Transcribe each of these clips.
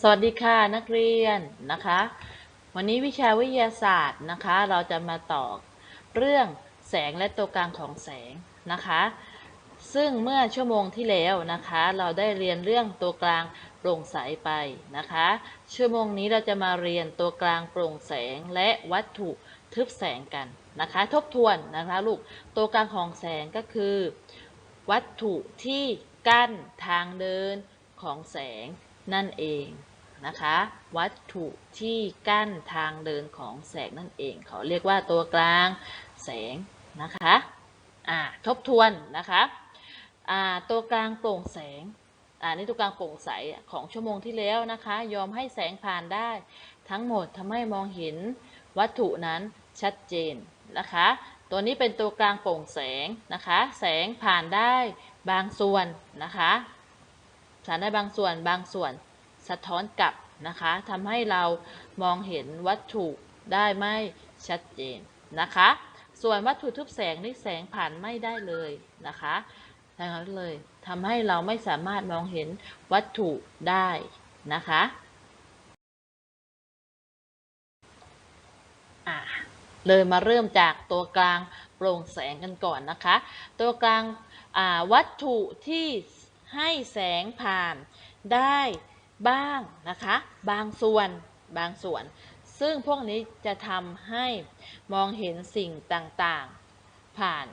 สวัสดีค่ะนักเรียนนะคะ วันนี้วิชาวิทยาศาสตร์นะคะ เราจะมาต่อเรื่องแสงและตัวกลางของแสงนะคะ ซึ่งเมื่อชั่วโมงที่แล้วนะคะ เราได้เรียนเรื่องตัวกลางโปร่งใสไปนะคะ ชั่วโมงนี้เราจะมาเรียนตัวกลางโปร่งแสงและวัตถุทึบแสงกันนะคะ ทบทวนนะคะลูกตัวกลางของแสงก็คือ วัตถุที่กั้นทางเดินของแสง นั่นเองนะคะ วัตถุที่กั้นทางเดินของแสงนั่นเอง เขาเรียกว่าตัวกลางแสงนะคะอ่าทบทวนนะคะอ่าตัวกลางโปร่งแสงอ่านี่ตัวกลางโปร่งใสของชั่วโมงที่แล้วนะคะ ยอมให้แสงผ่านได้ ทั้งหมดทำให้มองเห็นวัตถุนั้นชัดเจนนะคะ ตัวนี้เป็นตัวกลางโปร่งแสงนะคะ แสงผ่านได้บางส่วนนะคะ ผ่านได้บางส่วนบางส่วนสะท้อนกลับนะคะทำให้เรามองเห็นวัตถุได้ไม่ชัดเจนนะคะ ส่วนวัตถุทึบแสงนี่แสงผ่านไม่ได้เลยนะคะดังนั้นเลยทำให้เราไม่สามารถมองเห็นวัตถุได้นะคะเลยมาเริ่มจากตัวกลางโปร่งแสงกันก่อนนะคะ ตัวกลางวัตถุที่ ให้แสงผ่านได้บ้างนะคะ บางส่วนบางส่วน ซึ่งพวกนี้จะทำให้มองเห็นสิ่งต่างๆ ผ่าน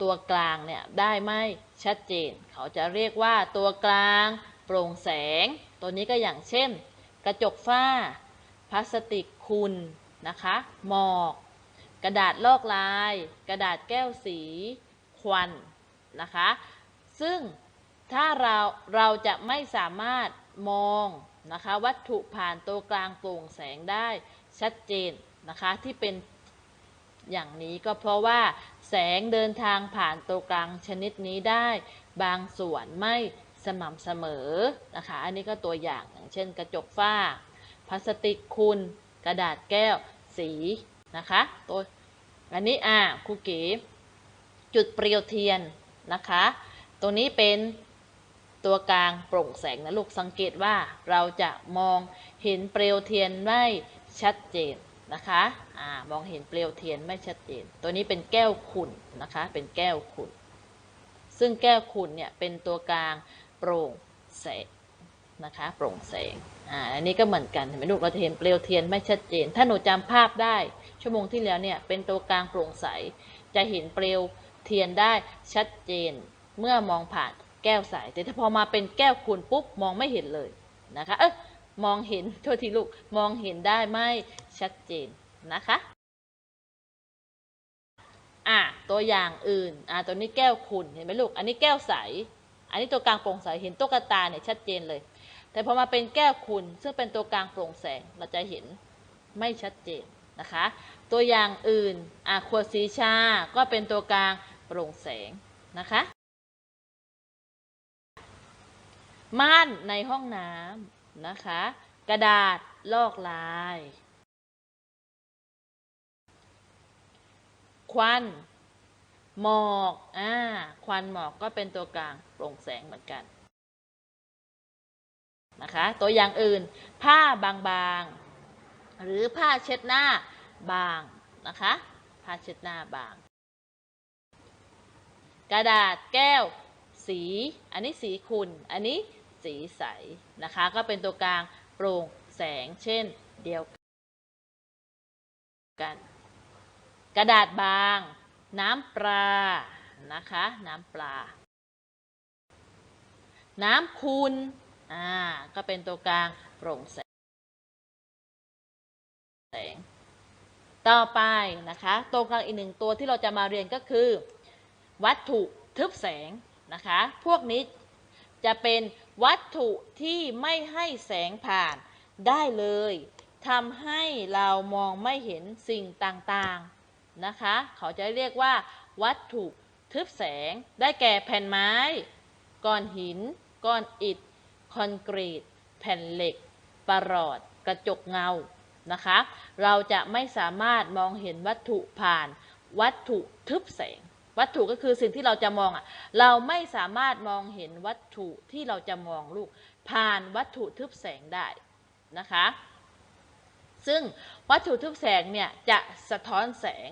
ตัวกลางเนี่ยได้ไม่ชัดเจน เขาจะเรียกว่าตัวกลางโปร่งแสง ตัวนี้ก็อย่างเช่น กระจกฝ้า พลาสติกคุนนะคะ หมอก กระดาษลอกลาย กระดาษแก้วสี ควันนะคะ ซึ่ง ถ้าเราเราจะไม่สามารถมองนะคะวัตถุผ่านตัวกลางโปร่งแสงได้ชัดเจนนะคะที่เป็นอย่างนี้ก็เพราะว่าแสงเดินทางผ่านตัวกลางชนิดนี้ได้ บางส่วนไม่สม่ำเสมอนะคะอันนี้ก็ตัวอย่างอย่างเช่นกระจกฝ้า พลาสติกคุณกระดาษแก้วสีนะคะตัวอันนี้อ่าครูเก๋จุดเปลวเทียนนะคะ ตัวนี้เป็น ตัวกลางโปร่งแสงนะลูกสังเกตว่าเราจะมองเห็นเปลวเทียนไม่ชัดเจนนะคะอ่ามองเห็นเปลวเทียนไม่ชัดเจน ตัวนี้เป็นแก้วขุ่นนะคะ เป็นแก้วขุ่น ซึ่งแก้วขุ่นเนี่ยเป็นตัวกลางโปร่งแสงนะคะ โปร่งแสง อ่า อันนี้ก็เหมือนกันเห็นไหมลูก เราจะเห็นเปลวเทียนไม่ชัดเจน ถ้าหนูจำภาพได้ ชั่วโมงที่แล้วเนี่ยเป็นตัวกลางโปร่งใส จะเห็นเปลวเทียนได้ชัดเจน เมื่อมองผ่าน แก้วใส แต่ถ้าพอมาเป็นแก้วขุ่นปุ๊บมองไม่เห็นเลยนะคะ เอ๊ะมองเห็นโทษทีลูก มองเห็นได้ไม่ชัดเจนนะคะอะตัวอย่างอื่นอะตัวนี้แก้วขุ่นเห็นไหมลูก อันนี้แก้วใส อันนี้ตัวกลางโปร่งใสเห็นตุ๊กตาเนี่ยชัดเจนเลย แต่พอมาเป็นแก้วขุ่นซึ่งเป็นตัวกลางโปร่งแสงเราจะเห็นไม่ชัดเจนนะคะ ตัวอย่างอื่นอะขวดสีชาก็เป็นตัวกลางโปร่งแสงนะคะ ม่านในห้องน้ำนะคะ กระดาษลอกลาย ควัน หมอกอ่าควันหมอกก็เป็นตัวกลางโปร่งแสงเหมือนกันนะคะ ตัวอย่างอื่น ผ้าบางๆ หรือผ้าเช็ดหน้าบางนะคะ ผ้าเช็ดหน้าบาง กระดาษแก้ว สี อันนี้สีขุ่นอันนี้ สีใสนะคะ ก็เป็นตัวกลางโปร่งแสงเช่นเดียวกัน กระดาษบาง น้ำปลานะคะ น้ำปลา น้ำคุณอ่าก็เป็นตัวกลางโปร่งแสง ต่อไปนะคะตัวกลางอีกหนึ่งตัวที่เราจะมาเรียนก็คือ วัตถุทึบแสงนะคะ พวกนี้จะเป็น วัตถุที่ไม่ให้แสงผ่านได้เลยทำให้เรามองไม่เห็นสิ่งต่างๆนะคะ เขาจะเรียกว่า วัตถุทึบแสงได้แก่แผ่นไม้ ก้อนหิน ก้อนอิฐ คอนกรีต แผ่นเหล็ก ประหลอด กระจกเงานะคะ เราจะไม่สามารถมองเห็นวัตถุผ่าน วัตถุทึบแสง วัตถุก็คือสิ่งที่เราจะมองอะ เราไม่สามารถมองเห็นวัตถุที่เราจะมองลูก ผ่านวัตถุทึบแสงได้นะคะ ซึ่งวัตถุทึบแสงเนี่ยจะสะท้อนแสง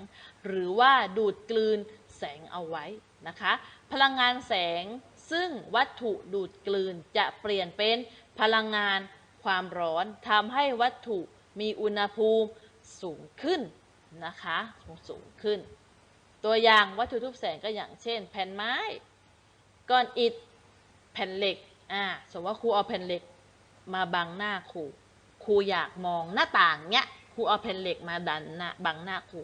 หรือว่าดูดกลืนแสงเอาไว้นะคะ พลังงานแสงซึ่งวัตถุดูดกลืนจะเปลี่ยนเป็นพลังงานความร้อนทำให้วัตถุมีอุณหภูมิสูงขึ้นนะคะสูงสูงขึ้น ตัวอย่างวัตถุทึบแสงก็อย่างเช่น แผ่นไม้ก้อนอิฐแผ่นเหล็กอ่าสมมติว่าครูเอาแผ่นเหล็กมาบังหน้าครูครูอยากมองหน้าต่างเนี้ยครูเอาแผ่นเหล็กมาดันหน้าบังหน้าครู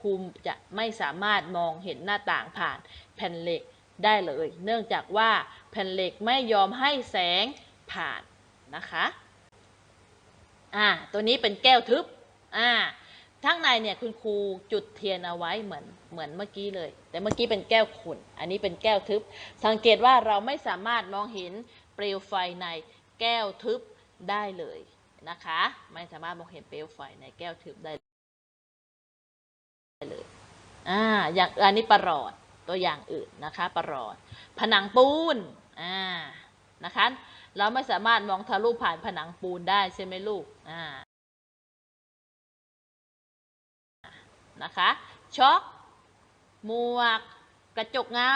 ครูจะไม่สามารถมองเห็นหน้าต่างผ่านแผ่นเหล็กได้เลย เนื่องจากว่าแผ่นเหล็กไม่ยอมให้แสงผ่านนะคะอ่าตัวนี้เป็นแก้วทึบอ่า ข้างในเนี่ยคุณครูจุดเทียนเอาไว้เหมือนเหมือนเมื่อกี้เลย แต่เมื่อกี้เป็นแก้วขุ่นอันนี้เป็นแก้วทึบ สังเกตว่าเราไม่สามารถมองเห็นเปลวไฟในแก้วทึบได้เลยนะคะ ไม่สามารถมองเห็นเปลวไฟในแก้วทึบได้เลยอ่าอย่างอันนี้ประหลอดตัวอย่างอื่นนะคะประหลอด ผนังปูนอ่านะคะ เราไม่สามารถมองทะลุผ่านผนังปูนได้ใช่ไหมลูกอ่า นะคะช็อกหมวก กระจกเงา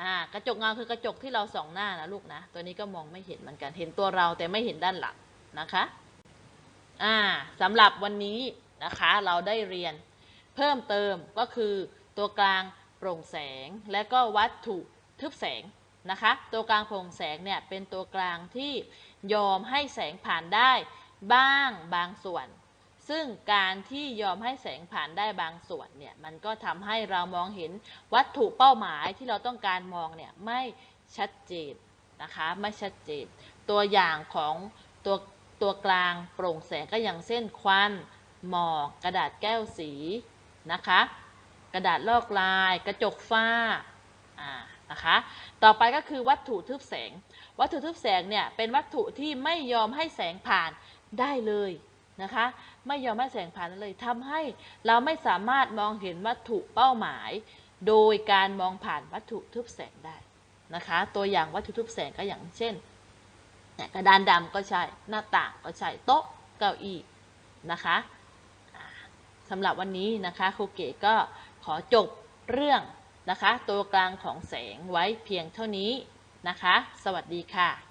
อ่ากระจกเงาคือกระจกที่เราส่องหน้านะลูกนะตัวนี้ก็มองไม่เห็นเหมือนกันเห็นตัวเราแต่ไม่เห็นด้านหลังนะคะอ่าสำหรับวันนี้นะคะเราได้เรียนเพิ่มเติมก็คือตัวกลางโปร่งแสงและก็วัตถุทึบแสงนะคะตัวกลางโปร่งแสงเนี่ยเป็นตัวกลางที่ยอมให้แสงผ่านได้บ้างบางส่วน ซึ่งการที่ยอมให้แสงผ่านได้บางส่วนเนี่ยมันก็ทำให้เรามองเห็นวัตถุเป้าหมายที่เราต้องการมองเนี่ยไม่ชัดเจนนะคะไม่ชัดเจน ตัวอย่างของตัวตัวกลางโปร่งแสงก็อย่างเช่นควันหมอกกระดาษแก้วสีนะคะ กระดาษลอกลาย กระจกฝ้าอ่านะคะต่อไปก็คือวัตถุทึบแสง วัตถุทึบแสงเนี่ยเป็นวัตถุที่ไม่ยอมให้แสงผ่านได้เลย นะคะ ไม่ยอมให้แสงผ่านเลยทำให้เราไม่สามารถมองเห็นวัตถุเป้าหมาย โดยการมองผ่านวัตถุทึบแสงได้นะคะ ตัวอย่างวัตถุทึบแสงก็อย่างเช่นกระดานดำก็ใช่หน้าต่างก็ใช่โต๊ะเก้าอี้นะคะอ่าสำหรับวันนี้นะคะครูเก๋ก็ขอจบเรื่องนะคะ ตัวกลางของแสงไว้เพียงเท่านี้นะคะ สวัสดีค่ะ